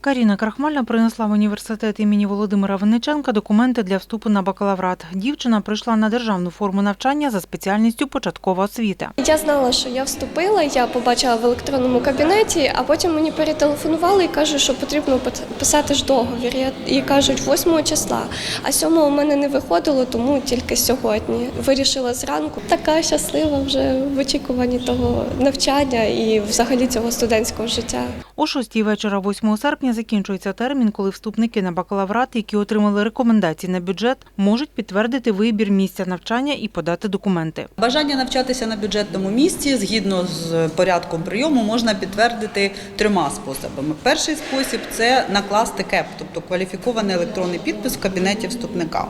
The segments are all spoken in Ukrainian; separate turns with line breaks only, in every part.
Каріна Крахмальна принесла в університет імені Володимира Винниченка документи для вступу на бакалаврат. Дівчина прийшла на державну форму навчання за спеціальністю початкова освіта.
Я знала, що я вступила, я побачила в електронному кабінеті, а потім мені перетелефонували і кажуть, що потрібно пот- писати ж договір. І кажуть, 8 числа. А 7 у мене не виходило, тому тільки сьогодні. Вирішила зранку. Така щаслива вже в очікуванні того навчання і взагалі цього студентського життя.
О 6 вечора 8 серпня закінчується термін, коли вступники на бакалаврат, які отримали рекомендації на бюджет, можуть підтвердити вибір місця навчання і подати документи.
Бажання навчатися на бюджетному місці згідно з порядком прийому можна підтвердити трьома способами. Перший спосіб це накласти КЕП, тобто кваліфікований електронний підпис в кабінеті вступника.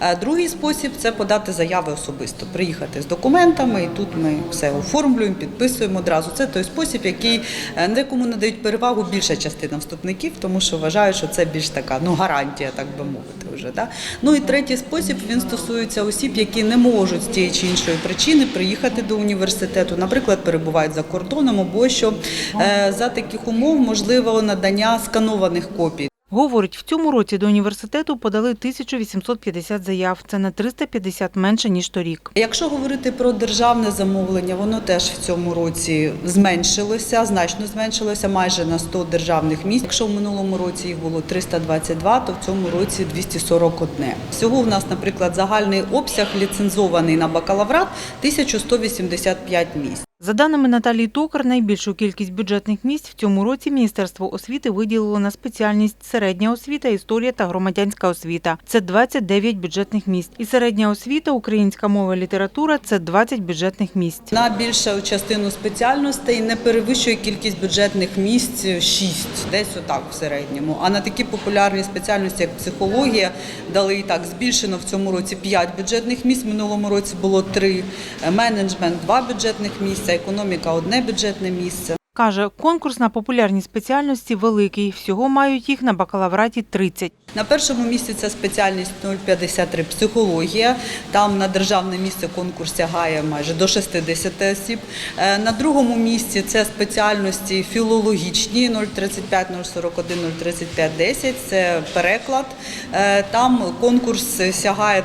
Е, Другий спосіб це подати заяви особисто, приїхати з документами, і тут ми все оформлюємо, підписуємо одразу. Це той спосіб, який е, декому надають перевагу більша частина вступників, тому що вважають, що це більш така ну гарантія, так би мовити. Вже да. Ну і третій спосіб він стосується осіб, які не можуть з тієї чи іншої причини приїхати до університету, наприклад, перебувають за кордоном, або що е, за таких умов можливо надання сканованих копій.
Говорить, в цьому році до університету подали 1850 заяв. Це на 350 менше, ніж торік.
Якщо говорити про державне замовлення, воно теж в цьому році зменшилося, значно зменшилося майже на 100 державних місць. Якщо в минулому році їх було 322, то в цьому році 241. Всього в нас, наприклад, загальний обсяг ліцензований на бакалаврат 1185 місць.
За даними Наталії Токар, найбільшу кількість бюджетних місць в цьому році Міністерство освіти виділило на спеціальність середня освіта, історія та громадянська освіта. Це 29 бюджетних місць. І середня освіта, українська мова, література це 20 бюджетних місць.
На більшу частину спеціальностей не перевищує кількість бюджетних місць 6, десь отак в середньому. А на такі популярні спеціальності, як психологія, дали і так збільшено в цьому році 5 бюджетних місць. Минулому році було 3, менеджмент 2 бюджетних місця, економіка одне бюджетне місце.
Каже, конкурс на популярні спеціальності великий. Всього мають їх на бакалавраті 30.
На першому місці це спеціальність 053 психологія. Там на державне місце конкурс сягає майже до 60 осіб. Е, На другому місці це спеціальності філологічні 035, 041, 035, 10. Це переклад. Е, Там конкурс сягає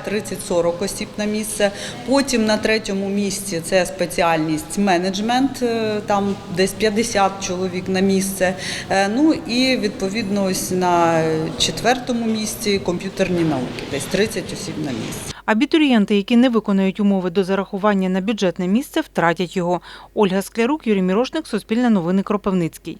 30-40 осіб на місце. Потім на третьому місці це спеціальність менеджмент. е, Там десь 50 чоловік на місце. Е, Ну і відповідно ось на четвертому місці комп'ютерні науки, десь 30 осіб на місце.
Абітурієнти, які не виконують умови до зарахування на бюджетне місце, втратять його. Ольга Склярук, Юрій Мірошник, Суспільне новини Кропивницький.